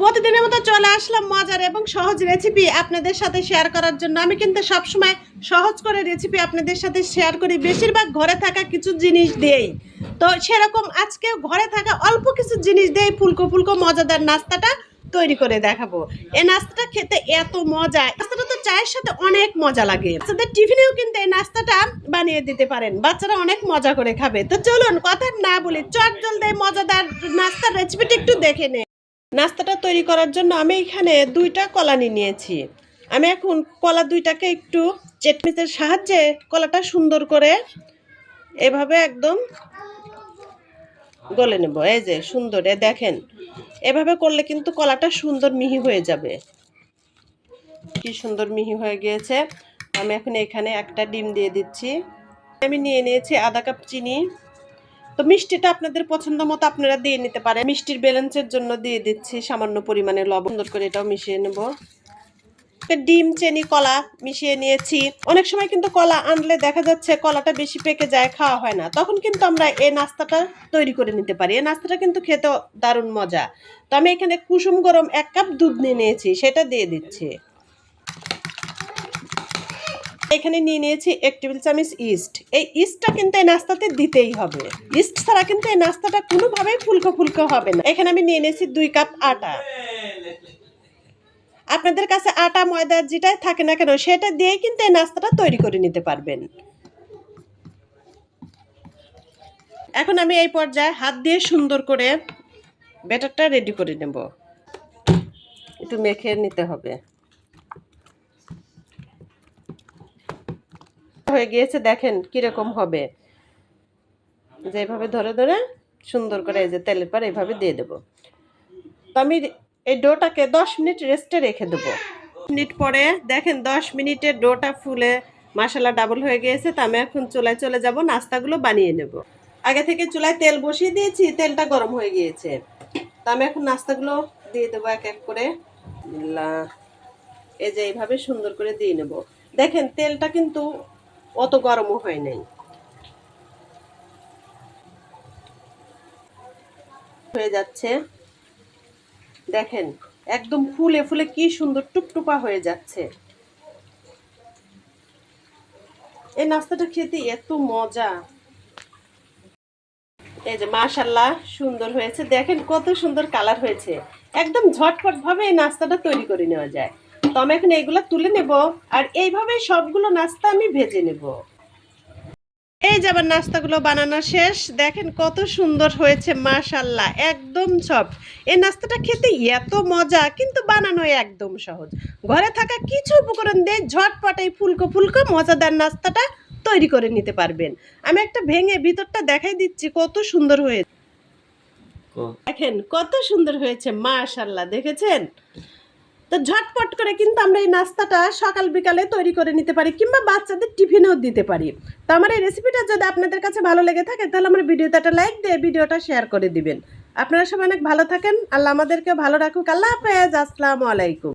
প্রতিদিনের মতো চলে আসলাম মজার এবং সহজ রেসিপি আপনাদের সাথে শেয়ার করার জন্য। আমি কিন্তু সবসময় সহজ করে রেসিপি আপনাদের সাথে শেয়ার করি। বেশিরভাগ ঘরে থাকা কিছু জিনিস দেই তো সেরকম আজকে ঘরে থাকা অল্প কিছু জিনিস দেই ফুলকো ফুলকো মজাদার নাস্তাটা তৈরি করে দেখাবো। এই নাস্তাটা খেতে এত মজা। নাস্তাটা তো চায়ের সাথে অনেক মজা লাগে। বাচ্চাদের টিফিনেও কিন্তু এই নাস্তাটা বানিয়ে দিতে পারেন। বাচ্চারা অনেক মজা করে খাবে। তো চলুন কথা না বলি চট জলদি মজাদার নাস্তার রেসিপিটা একটু দেখে নে নাস্তাটা তৈরি করার জন্য আমি এখানে দুইটা কলা নিয়ে নিয়েছি। আমি এখন কলা দুইটাকে একটু চেটমিচের সাহায্যে কলাটা সুন্দর করে এভাবে একদম গলে নেব। এই যে সুন্দর এ দেখেন, এভাবে করলে কিন্তু কলাটা সুন্দর মিহি হয়ে যাবে। কি সুন্দর মিহি হয়ে গিয়েছে। আমি এখন এখানে একটা ডিম দিয়ে দিচ্ছি। আমি নিয়ে নিয়েছি আধা কাপ চিনি। তো মিষ্টিটা আপনাদের পছন্দ মতো আপনারা দিয়ে নিতে পারেন। মিষ্টির ব্যালেন্সের জন্য দিয়ে দিচ্ছি সামান্য পরিমাণে লবণ। সুন্দর করে এটাও মিশিয়ে নেব। ডিম, চেনি, কলা মিশিয়ে নিয়েছি। অনেক সময় কিন্তু কলা আনলে দেখা যাচ্ছে কলাটা বেশি পেকে যায়, খাওয়া হয় না। তখন কিন্তু আমরা এই নাস্তাটা তৈরি করে নিতে পারি। এই নাস্তাটা কিন্তু খেতে দারুণ মজা। তো আমি এখানে কুসুম গরম এক কাপ দুধ নিয়ে নিয়েছি, সেটা দিয়ে দিচ্ছি। এখানে নিয়ে নিয়েছি এক টেবিল চামচ ইস্ট। এই ইস্টটা কিন্তু এই নাস্তাতে দিতেই হবে। ইস্ট ছাড়া কিন্তু এই নাস্তাটা কোনোভাবেই ফুলকো ফুলকো হবে না। এখানে আমি নিয়ে নিয়েছি দুই কাপ আটা। আপনাদের কাছে আটা, ময়দা যেটাই থাকে না কেন, সেটা দিয়েই কিন্তু এই নাস্তাটা তৈরি করে নিতে পারবেন। এখন আমি এই পর্যায়ে হাত দিয়ে সুন্দর করে ব্যাটারটা রেডি করে নেব। একটু মেখে নিতে হবে। হয়ে গিয়েছে, দেখেন কীরকম হবে। যে যেভাবে ধরে ধরে সুন্দর করে এই যে তেলের পর এইভাবে দিয়ে দেবো। তো আমি এই ডোটাকে দশ মিনিট রেস্টে রেখে দেবো। মিনিট পরে দেখেন দশ মিনিটে ডোটা ফুলে মশলা ডাবল হয়ে গিয়েছে, তো আমি এখন চুলায় চলে যাব, নাস্তাগুলো বানিয়ে নেব। আগে থেকে চুলায় তেল বসিয়ে দিয়েছি, তেলটা গরম হয়ে গিয়েছে। তো আমি এখন নাস্তাগুলো দিয়ে দেবো এক এক করে। এই যে এইভাবে সুন্দর করে দিয়ে নেব। দেখেন তেলটা কিন্তু অত গরমও হয় নাই। হয়ে যাচ্ছে। দেখেন, একদম ফুলে ফুলে কি সুন্দর টুপটুপা হয়ে যাচ্ছে। এই নাস্তাটা খেতে এত মজা। এই যে মাশাল্লাহ সুন্দর হয়েছে। দেখেন কত সুন্দর কালার হয়েছে। একদম ঝটপট ভাবে এই নাস্তাটা তৈরি করে নেওয়া যায়। তো আমি এখন এইগুলো তুলে নেব আর এইভাবে সবগুলো নাস্তা আমি ভেজে নেব। এই যে আবার নাস্তাগুলো বানানো শেষ দেখেন কত সুন্দর হয়েছে মাশাল্লাহ একদম সব এই নাস্তাটা খেতে এত মজা কিন্তু বানানো একদম সহজ। ঘরে থাকা কিছু উপকরণ দিয়ে ঝটপট এই ফুলকো ফুলকো মজাদার নাস্তাটা তৈরি করে নিতে পারবেন। আমি একটা ভেঙে ভিতরটা দেখাই দিচ্ছি কত সুন্দর হয়েছে দেখেন কত সুন্দর হয়েছে মাশাল্লাহ দেখেছেন? তো ঝটপট করে কিন্তু আমরা এই নাস্তাটা সকাল বিকালে তৈরি করে নিতে পারি কিংবা বাচ্চাদের টিফিনেও দিতে পারি। তো আমার এই রেসিপিটা যদি আপনাদের কাছে ভালো লেগে থাকে, তাহলে আমার ভিডিওতে একটা লাইক দিয়ে ভিডিওটা শেয়ার করে দিবেন। আপনারা সবাই অনেক ভালো থাকেন, আল্লাহ আমাদেরকে ভালো রাখুক। আল্লাহ হাফেজ, আসসালামু আলাইকুম।